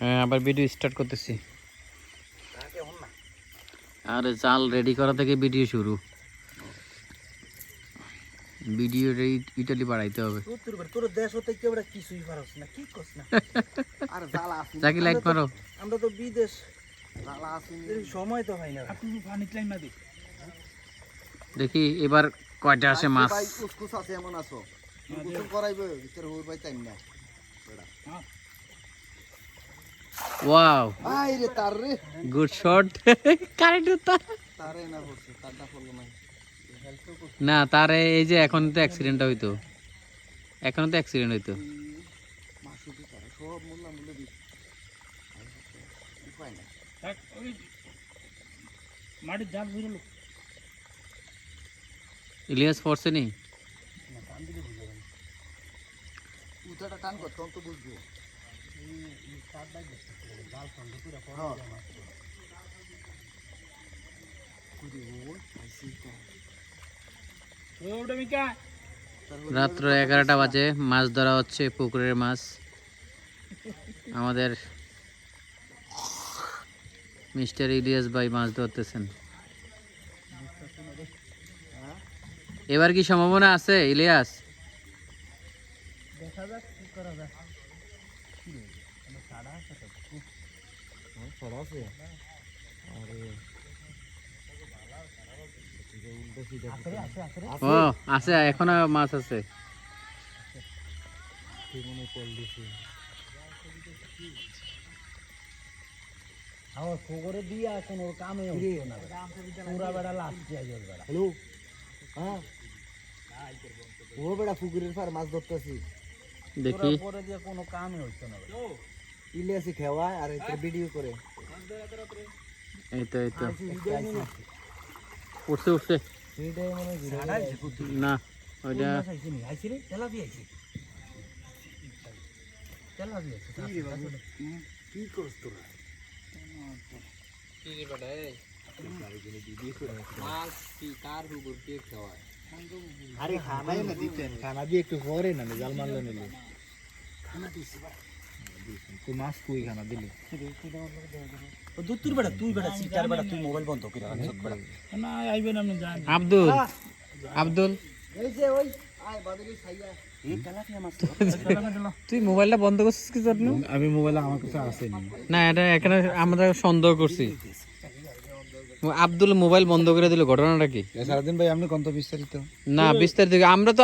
হ্যাঁ আবার video start করতেছি। তাকে হন না আরে চাল রেডি করা থেকে ভিডিও শুরু। ভিডিও ইটালি বাড়াইতে হবে। তোর তোর তোর দেশ হতে কেউ কিছুই পারস না কি করছ না আর জ্বালা আছে চাকি লাইট মারো। আমরা তো বিদেশ। সময় তো হয় না। আপনি পানি ক্লাইম না দেখি এবার কয়টা আসে মাছ। কুসকুস আছে এমন আছো। কুসকুস করাইবে ভিতরে হুর ভাই চাই না ওয়াও আই রে তার রে গুড শট কারেন্ট তার তারে না পড়ছে তারটা পড়ল না না তারে এই যে এখন তো অ্যাক্সিডেন্ট হইতো। এখনও তো অ্যাক্সিডেন্ট হইতো। ইলিয়াস পড়ছে নি? উঠাটা টান কর তখন তো বুঝব। রাত্র এগারোটা বাজে, মাছ ধরা হচ্ছে, পুকুরের মাছ। আমাদের মিস্টার ইলিয়াস ভাই মাছ ধরতেছেন। এবার কি সম্ভাবনা আছে, ইলিয়াস? দেখা যাক, কি করা যায়। ছড়া আছে এখনও মাছ আছে। আমার খবরে দিয়া কোনো কামে পুরা বেড়া হ্যালো? হ্যাঁ? ও বেড়া পুকুরের পার মাছ ধরতেছি। দেখি। পরে দিয়ে কোনো কামে হচ্ছে না ইলিয়াসি খেওয়া আর এতে ভিডিও করে। এই তো এই তো উঠছে উঠছে। সেইটাই ঘুরে ছাড়াইছে কুতু না ওইটা আইছি নি? আইছি রে তেলাপি আইছি তেলাপি আইছি কি করছ তোরা? আরে খানাই না দিতেন। খানা দিয়ে একটু পরে না জাল মারলে নিলে। খানা দিছি তুই মাছ কুই খানা দিলি? দুত্তুর বেড়া তুই বেড়া সিটার বেড়া তুই মোবাইল বন্ধ করে রাখ বেড়া। না আইবেন আপনি জান। আব্দুল আব্দুল। এই যে ওই আয় বাদলি সাইয়া এই তেলাপিয়া মাছ তুই মোবাইলটা বন্ধ করছিস কি জন্য? আমি মোবাইল আমার কাছে আসেনি। না এটা এখানে আমরা সন্দেহ করছি। আব্দুল মোবাইল বন্ধ করে দিল ঘটনাটা কি? সারাদিন ভাই আপনি কত বিস্তারিত? না বিস্তারিত। আমরা তো